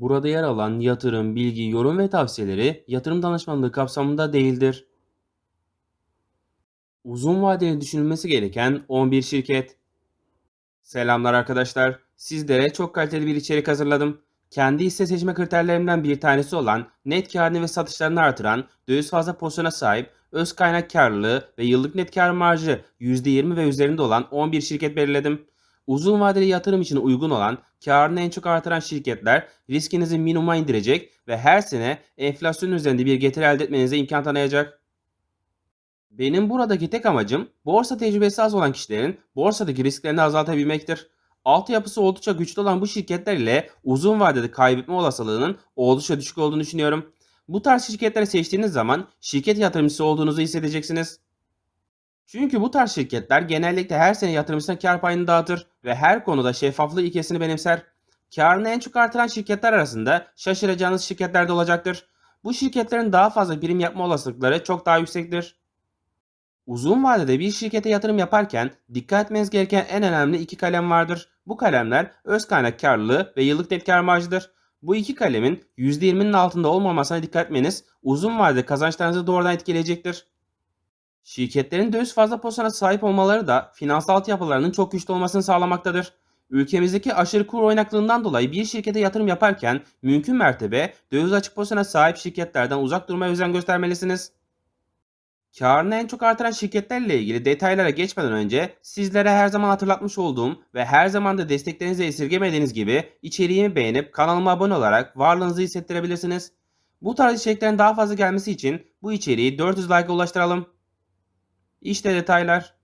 Burada yer alan yatırım, bilgi, yorum ve tavsiyeleri yatırım danışmanlığı kapsamında değildir. Uzun vadeli düşünülmesi gereken 11 şirket. Selamlar arkadaşlar. Sizlere çok kaliteli bir içerik hazırladım. Kendi hisse seçme kriterlerimden bir tanesi olan net karını ve satışlarını artıran, döviz fazla pozisyona sahip, öz kaynak karlılığı ve yıllık net kar marjı %20 ve üzerinde olan 11 şirket belirledim. Uzun vadeli yatırım için uygun olan, karını en çok artıran şirketler riskinizi minimuma indirecek ve her sene enflasyon üzerinde bir getiri elde etmenize imkan tanıyacak. Benim buradaki tek amacım borsa tecrübesi az olan kişilerin borsadaki risklerini azaltabilmektir. Altyapısı oldukça güçlü olan bu şirketler ile uzun vadede kaybetme olasılığının oldukça düşük olduğunu düşünüyorum. Bu tarz şirketleri seçtiğiniz zaman şirket yatırımcısı olduğunuzu hissedeceksiniz. Çünkü bu tarz şirketler genellikle her sene yatırımcısına kar payını dağıtır ve her konuda şeffaflığı ilkesini benimser. Karını en çok artıran şirketler arasında şaşıracağınız şirketler de olacaktır. Bu şirketlerin daha fazla birim yapma olasılıkları çok daha yüksektir. Uzun vadede bir şirkete yatırım yaparken dikkat etmeniz gereken en önemli iki kalem vardır. Bu kalemler öz kaynak karlılığı ve yıllık net kar marjıdır. Bu iki kalemin %20'nin altında olmamasına dikkat etmeniz uzun vadede kazançlarınızı doğrudan etkileyecektir. Şirketlerin döviz fazla pozisyona sahip olmaları da finansal altyapılarının çok güçlü olmasını sağlamaktadır. Ülkemizdeki aşırı kur oynaklığından dolayı bir şirkete yatırım yaparken mümkün mertebe döviz açık pozisyona sahip şirketlerden uzak durmaya özen göstermelisiniz. Karını en çok artıran şirketlerle ilgili detaylara geçmeden önce sizlere her zaman hatırlatmış olduğum ve her zaman da desteklerinizi esirgemediğiniz gibi içeriğimi beğenip kanalıma abone olarak varlığınızı hissettirebilirsiniz. Bu tarz içeriklerin daha fazla gelmesi için bu içeriği 400 like'a ulaştıralım. İşte detaylar.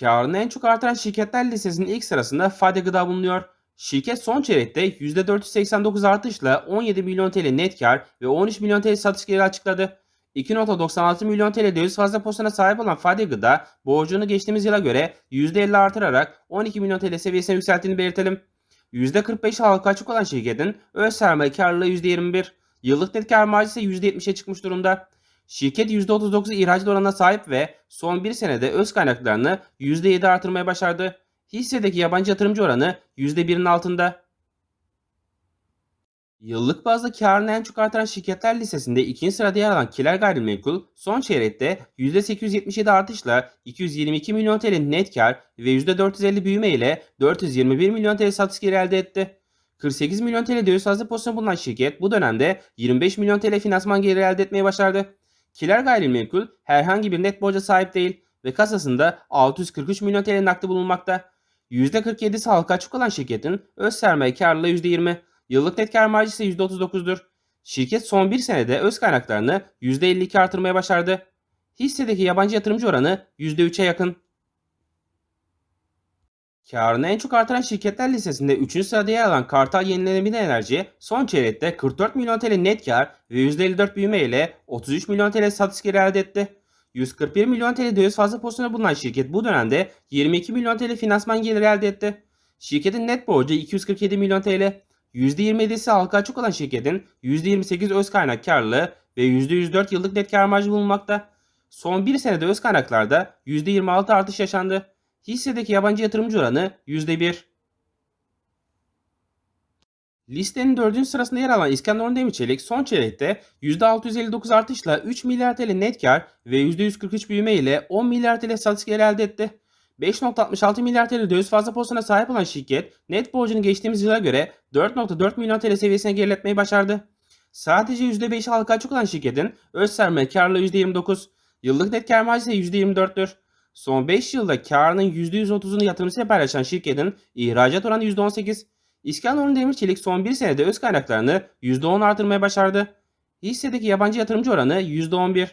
Karını en çok artıran şirketler listesinin ilk sırasında Fade Gıda bulunuyor. Şirket son çeyrekte %489 artışla 17 milyon TL net kar ve 13 milyon TL satış geliri açıkladı. 2.96 milyon TL döviz fazla pozisyona sahip olan Fade Gıda borcunu geçtiğimiz yıla göre %50 artırarak 12 milyon TL seviyesine yükselttiğini belirtelim. %45 halka açık olan şirketin öz sermaye karlılığı %21, yıllık net kar marjı ise %70'e çıkmış durumda. Şirket %39 ihracat oranına sahip ve son bir senede öz kaynaklarını %7 artırmaya başardı. Hissedeki yabancı yatırımcı oranı %1'in altında. Yıllık bazda karını en çok artıran şirketler listesinde ikinci sırada yer alan Kiler Gayrimenkul son çeyrekte %877 artışla 222 milyon TL net kar ve %450 büyüme ile 421 milyon TL satış geri elde etti. 48 milyon TL döviz fazla pozisyon bulunan şirket bu dönemde 25 milyon TL finansman geliri elde etmeye başardı. Kiler Gayrimenkul herhangi bir net borca sahip değil ve kasasında 643 milyon TL nakdi bulunmakta. %47'si halka açık olan şirketin öz sermaye karlılığı %20, yıllık net kar marjı ise %39'dur. Şirket son bir senede öz kaynaklarını %52 artırmaya başardı. Hissedeki yabancı yatırımcı oranı %3'e yakın. Karını en çok artıran şirketler listesinde 3. sırada yer alan Kartal Yenilenebilir Enerji son çeyrekte 44 milyon TL net kar ve %54 büyüme ile 33 milyon TL satış geri elde etti. 141 milyon TL döviz fazla pozisyonda bulunan şirket bu dönemde 22 milyon TL finansman geliri elde etti. Şirketin net borcu 247 milyon TL. %27'si halka açık olan şirketin %28 öz kaynak karlılığı ve %104 yıllık net kar marjı bulunmakta. Son bir senede öz kaynaklarda %26 artış yaşandı. Hissedeki yabancı yatırımcı oranı %1. Listenin 4. sırasında yer alan İskenderun Demirçelik son çeyrekte %659 artışla 3 milyar TL net kar ve %143 büyüme ile 10 milyar TL satış geliri elde etti. 5.66 milyar TL döviz fazla pozisyona sahip olan şirket net borcunu geçtiğimiz yıla göre 4.4 milyon TL seviyesine geriletmeyi başardı. Sadece %5 halka açık olan şirketin öz sermaye karlılığı %29, yıllık net kar marjı ise %24'tür. Son 5 yılda karının %130'unu yatırımcısıyla paylaşan şirketin ihracat oranı %18. İskenderun Demirçelik son bir senede öz kaynaklarını %10 artırmaya başardı. Hissedeki yabancı yatırımcı oranı %11.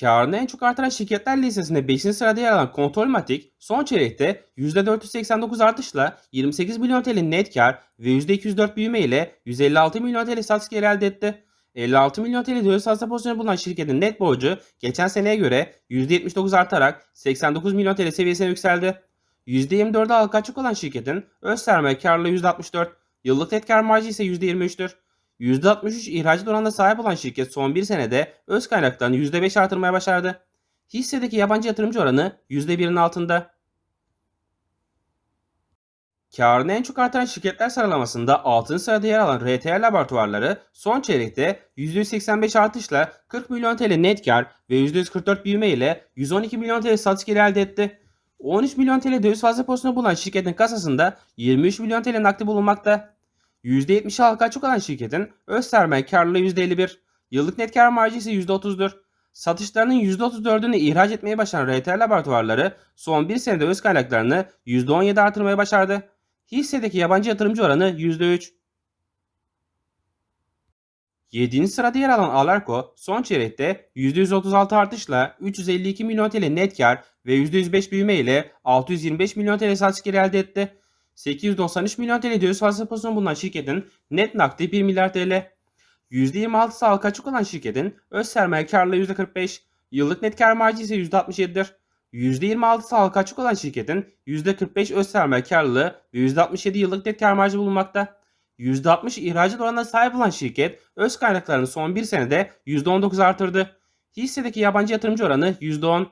Karını en çok artıran şirketler listesinde 5. sırada yer alan Kontrolmatik son çeyrekte %489 artışla 28 milyon TL net kar ve %204 büyüme ile 156 milyon TL satış geri elde etti. 56 milyon TL döviz fazla pozisyonu bulunan şirketin net borcu geçen seneye göre %79 artarak 89 milyon TL seviyesine yükseldi. %24'e halka açık olan şirketin öz sermaye karlılığı %64, yıllık net kar marjı ise %23'tür. %63 ihracat oranına sahip olan şirket son bir senede öz kaynaklarını %5 artırmaya başardı. Hissedeki yabancı yatırımcı oranı %1'in altında. Karını en çok artan şirketler sıralamasında 6. sırada yer alan RTL laboratuvarları son çeyrekte %185 artışla 40 milyon TL net kar ve %144 büyüme ile 112 milyon TL satış geliri elde etti. 13 milyon TL döviz fazla pozisyonu bulunan şirketin kasasında 23 milyon TL nakdi bulunmakta. %70 halka açık olan şirketin öz sermaye karlılığı %51, yıllık net kar marjı ise %30'dur. Satışlarının %34'ünü ihraç etmeyi başaran RTL laboratuvarları son bir senede öz kaynaklarını %17 artırmaya başardı. Hissedeki yabancı yatırımcı oranı %3. 7. sırada yer alan Alarko son çeyrekte %136 artışla 352 milyon TL net kar ve %105 büyüme ile 625 milyon TL satış geri elde etti. 893 milyon TL döviz fazla pozisyon bulunan şirketin net nakdi 1 milyar TL. %26'sı halka açık olan şirketin öz sermaye karlılığı %45, yıllık net kar marjı ise %67'dir. %26'sı halka açık olan şirketin %45 öz sermaye karlılığı ve %67 yıllık net kar marjı bulunmakta. %60 ihracat oranına sahip olan şirket öz kaynaklarını son bir senede %19 artırdı. Hissedeki yabancı yatırımcı oranı %10.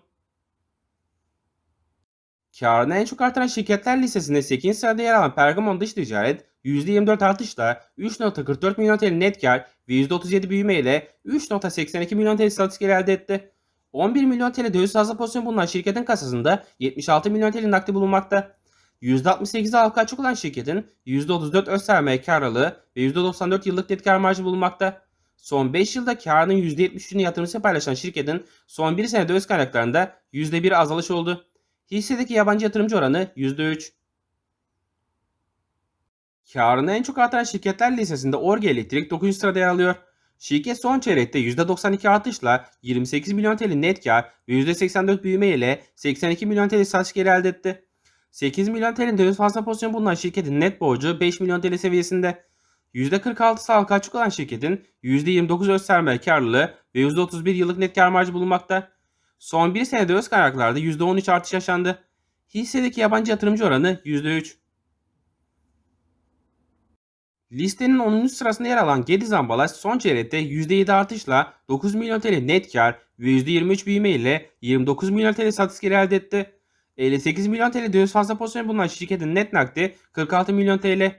Karını en çok artıran şirketler listesinde 8. sırada yer alan Pergamon Dış Ticaret %24 artışla 3.44 milyon TL net kar ve %37 büyüme ile 3.82 milyon TL satış elde etti. 11 milyon TL döviz fazla pozisyon bulunan şirketin kasasında 76 milyon TL nakdi bulunmakta. %68 halka açık olan şirketin %34 öz sermaye karlılığı ve %94 yıllık net kar marjı bulunmakta. Son 5 yılda karının %73'ünü yatırımcısı paylaşan şirketin son 1 senede öz kaynaklarında %1 azalış oldu. Hissedeki yabancı yatırımcı oranı %3. Karını en çok artan şirketler listesinde Orge Elektrik 9. sırada yer alıyor. Şirket son çeyrekte %92 artışla 28 milyon TL net kar ve %84 büyüme ile 82 milyon TL satış geri elde etti. 8 milyon TL'nin döviz fazla pozisyon bulunan şirketin net borcu 5 milyon TL seviyesinde. %46'sı halka açık olan şirketin %29 öz sermaye karlılığı ve %31 yıllık net kar marjı bulunmakta. Son bir senede öz kaynaklarda %13 artış yaşandı. Hissedeki yabancı yatırımcı oranı %3. Listenin 10. sırasında yer alan Gediz Ambalaj son çeyrekte %7 artışla 9 milyon TL net kar ve %23 büyüme ile 29 milyon TL satış geri elde etti. 58 milyon TL döviz fazla pozisyon bulunan şirketin net nakdi 46 milyon TL.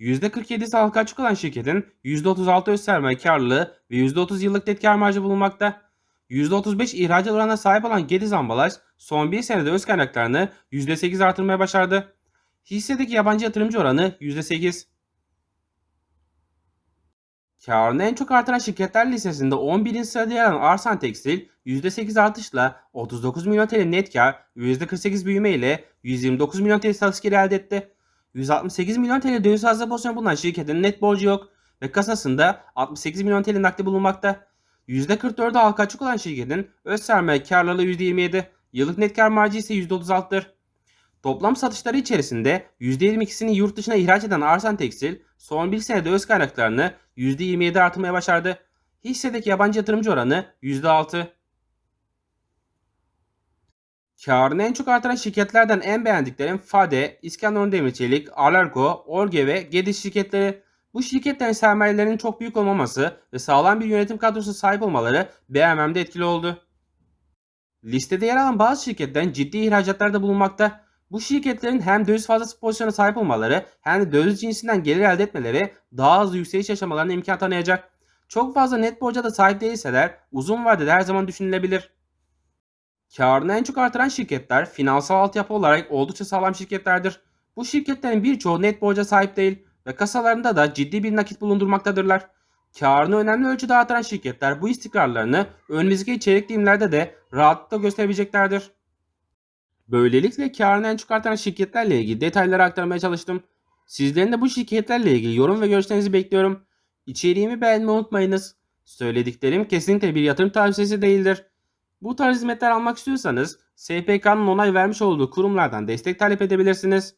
%47'si halka açık olan şirketin %36 öz sermaye karlılığı ve %30 yıllık net kar marjı bulunmakta. %35 ihracat oranına sahip olan Gediz Ambalaj son bir senede öz kaynaklarını %8 artırmaya başardı. Hissedeki yabancı yatırımcı oranı %8. Karını en çok artıran şirketler listesinde 11. sırada yer alan Arsan Tekstil %8 artışla 39 milyon TL net kar ve %48 büyüme ile 129 milyon TL satış geri elde etti. 168 milyon TL döviz fazla pozisyon bulunan şirketin net borcu yok ve kasasında 68 milyon TL nakdi bulunmakta. %44'ü halka açık olan şirketin öz sermaye karlılığı %27, yıllık net kar marjı ise %36'dır. Toplam satışları içerisinde %22'sini yurt dışına ihraç eden Arsan Tekstil son bir senede öz kaynaklarını %27 artırmaya başardı. Hissedeki yabancı yatırımcı oranı %6. Karını en çok artıran şirketlerden en beğendiklerim Fade, İskenderun Demirçelik, Alarko, Orge ve Gediz şirketleri. Bu şirketlerin sermayelerinin çok büyük olmaması ve sağlam bir yönetim kadrosu sahip olmaları beğenmemde etkili oldu. Listede yer alan bazı şirketlerin ciddi ihracatlarda bulunmakta. Bu şirketlerin hem döviz fazlası pozisyona sahip olmaları hem de döviz cinsinden gelir elde etmeleri daha hızlı yükseliş yaşamalarına imkan tanıyacak. Çok fazla net borca da sahip değilseler uzun vadede her zaman düşünülebilir. Karını en çok artıran şirketler finansal altyapı olarak oldukça sağlam şirketlerdir. Bu şirketlerin birçoğu net borca sahip değil ve kasalarında da ciddi bir nakit bulundurmaktadırlar. Karını önemli ölçüde artıran şirketler bu istikrarlarını önümüzdeki çeyrek dilimlerde de rahatlıkla gösterebileceklerdir. Böylelikle karını en çok artan şirketlerle ilgili detayları aktarmaya çalıştım. Sizlerin de bu şirketlerle ilgili yorum ve görüşlerinizi bekliyorum. İçeriğimi beğenmeyi unutmayınız. Söylediklerim kesinlikle bir yatırım tavsiyesi değildir. Bu tarz hizmetler almak istiyorsanız SPK'nın onay vermiş olduğu kurumlardan destek talep edebilirsiniz.